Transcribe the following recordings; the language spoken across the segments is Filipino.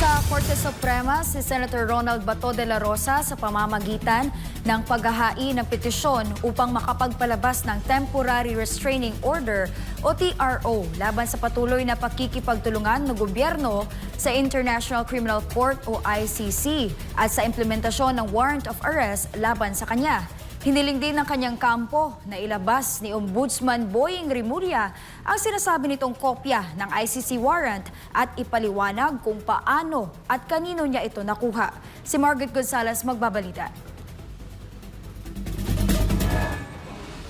Sa Korte Suprema, si Senator Ronald Bato de la Rosa sa pamamagitan ng paghahain ng petisyon upang makapagpalabas ng Temporary Restraining Order o TRO laban sa patuloy na pakikipagtulungan ng gobyerno sa International Criminal Court o ICC at sa implementasyon ng warrant of arrest laban sa kanya. Hiniling din ng kanyang kampo na ilabas ni Ombudsman Boying Rimulya ang sinasabi nitong kopya ng ICC warrant at ipaliwanag kung paano at kanino niya ito nakuha. Si Margaret Gonzalez magbabalita.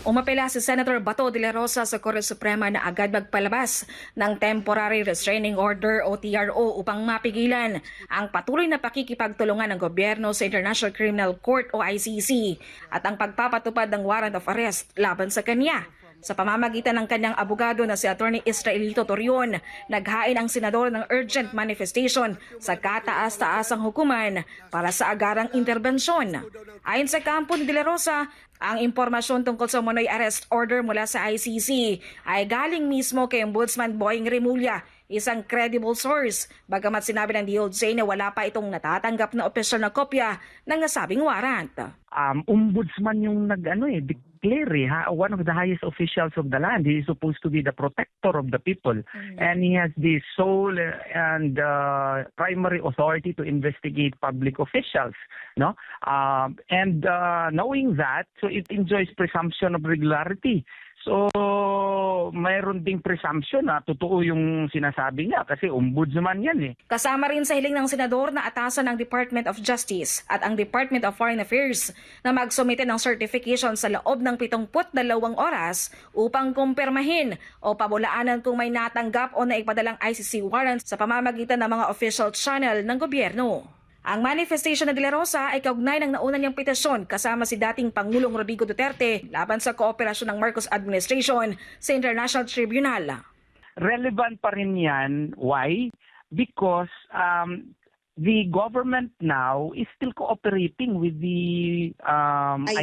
Umapela si Senator Bato de la Rosa sa Korte Suprema na agad magpalabas ng Temporary Restraining Order o TRO upang mapigilan ang patuloy na pakikipagtulungan ng gobyerno sa International Criminal Court o ICC at ang pagpapatupad ng warrant of arrest laban sa kanya. Sa pamamagitan ng kanyang abogado na si Attorney Israelito Torion, naghain ang senador ng urgent manifestation sa kataas-taasang hukuman para sa agarang interbensyon. Ayon sa kampo ni De La Rosa, ang impormasyon tungkol sa Monoy arrest order mula sa ICC ay galing mismo kay Ombudsman Boying Remulla, isang credible source, bagamat sinabi ng DOJ na wala pa itong natatanggap na opisyal na kopya ng nasabing warrant. um, ombudsman yung nag ano eh eh, one of the highest officials of the land. He is supposed to be the protector of the people. And he has the sole and uh, primary authority to investigate public officials no? Um, and uh, knowing that so it enjoys presumption of regularity so mayroon ding presumption na totoo yung sinasabi niya kasi ombudsman yan eh Kasama rin sa hiling ng senador na atasan ng Department of Justice at ang Department of Foreign Affairs na magsumite ng certification sa loob ng 72 oras upang kumpirmahin o pabulaanan kung may natanggap o naipadalang ICC warrant sa pamamagitan ng mga official channel ng gobyerno. Ang manifestation ng De La Rosa ay kaugnay ng nauna niyang petisyon kasama si dating Pangulong Rodrigo Duterte laban sa kooperasyon ng Marcos Administration sa International Tribunal. relevant pa rin yan. Why? Because um, the government now is still cooperating with the um, IC.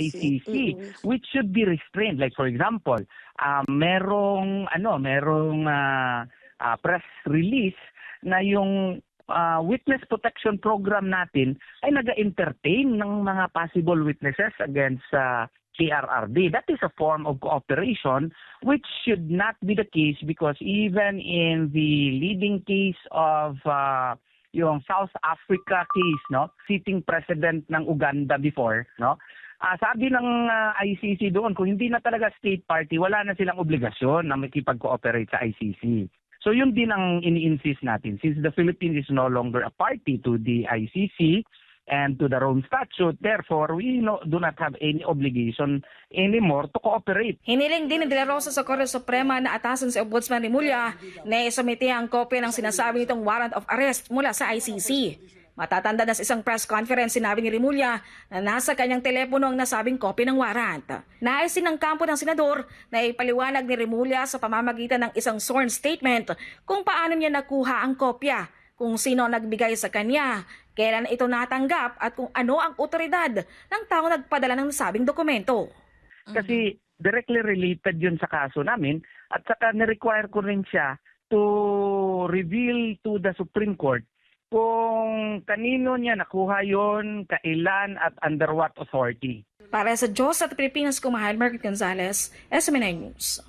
ICC, Mm. which should be restrained. Like for example, um, merong ano, merong ah, ah, press release na yung ah, witness protection program natin ay nag-entertain ng mga possible witnesses against sa PRRD. That is a form of cooperation which should not be the case because even in the leading case of uh, yung South Africa case, no, sitting president ng Uganda before, no, Ah, sabi ng ah, ICC doon, kung hindi na talaga state party, wala na silang obligasyon na makipag-cooperate sa ICC. So yun din ang ini-insist natin. Since the Philippines is no longer a party to the ICC and to the Rome Statute, therefore we no, do not have any obligation anymore to cooperate. Hiniling din ni De La Rosa sa Korte Suprema na atasan si Ombudsman Rimulya na isumite ang kopya ng sinasabi nitong warrant of arrest mula sa ICC. Matatanda na sa isang press conference sinabi ni Rimulya na nasa kanyang telepono ang nasabing kopya ng warrant. Naisin ng kampo ng senador na ipaliwanag ni Rimulya sa pamamagitan ng isang sworn statement kung paano niya nakuha ang kopya, kung sino nagbigay sa kanya, kailan ito natanggap at kung ano ang otoridad ng tao nagpadala ng nasabing dokumento. Kasi directly related yun sa kaso namin at saka na-require ko rin siya to reveal to the Supreme Court kung kanino niya nakuha yon, kailan at under what authority. Para sa Diyos at Pilipinas, kumahal Margaret Gonzalez, SMNI News.